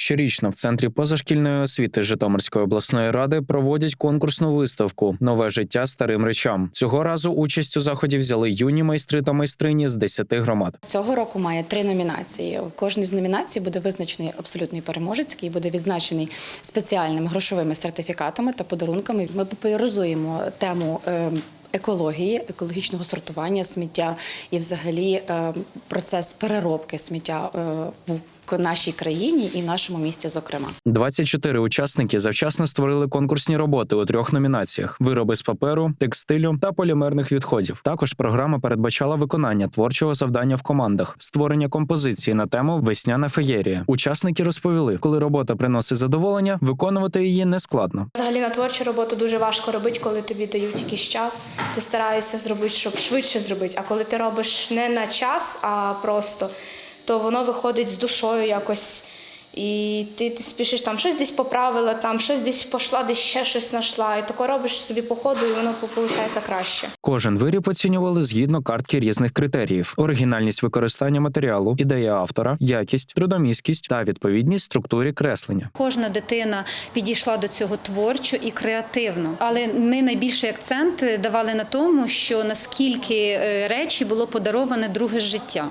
Щорічно в центрі позашкільної освіти Житомирської обласної ради проводять конкурсну виставку Нове життя старим речам. Цього разу участь у заході взяли юні майстри та майстрині з 10 громад. Цього року має три номінації. Кожній з номінацій буде визначений абсолютний переможець, який буде відзначений спеціальними грошовими сертифікатами та подарунками. Ми популяризуємо тему. е, Екології, екологічного сортування сміття і, взагалі, е, процес переробки сміття е, в нашій країні і в нашому місті, зокрема. 24 учасники завчасно створили конкурсні роботи у трьох номінаціях: вироби з паперу, текстилю та полімерних відходів. Також програма передбачала виконання творчого завдання в командах, створення композиції на тему Весняна феєрія. Учасники розповіли, коли робота приносить задоволення, виконувати її не складно. Взагалі на творчу роботу дуже важко робити, коли тобі дають якийсь час. Ти стараєшся зробити, щоб швидше зробити. А коли ти робиш не на час, а просто, то воно виходить з душою якось. І ти, ти спішиш там щось десь поправила, там щось десь пішла, десь ще щось знайшла. І тако робиш собі по ходу, і воно виходить краще. Кожен виріб оцінювали згідно картки різних критеріїв: оригінальність використання матеріалу, ідея автора, якість, трудомісткість та відповідність структурі креслення. Кожна дитина підійшла до цього творчо і креативно. Але ми найбільший акцент давали на тому, що наскільки е, речі було подароване друге життя.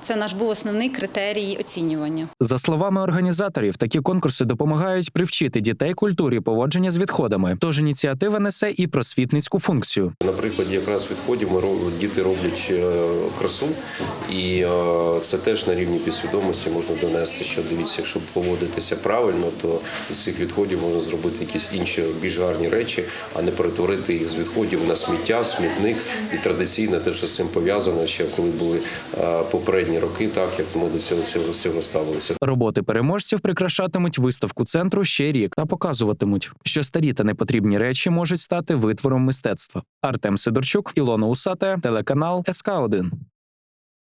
Це наш був основний критерій оцінювання. За словами організаторів, такі конкурси допомагають привчити дітей культурі поводження з відходами. Тож ініціатива несе і просвітницьку функцію. На прикладі якраз відходів ми діти роблять е, красу, і е, це теж на рівні підсвідомості можна донести, що дивіться, якщо поводитися правильно, то із цих відходів можна зробити якісь інші більш гарні речі, а не перетворити їх з відходів на сміття, смітник. І традиційно те, що з цим пов'язано, ще коли були е, попередні роки, так як ми до цього цього, ставилися. Роботи переможців прикрашатимуть виставку центру ще рік та показуватимуть, що старі та непотрібні речі можуть стати витвором мистецтва. Артем Сидорчук, Ілона Усате, телеканал СК 1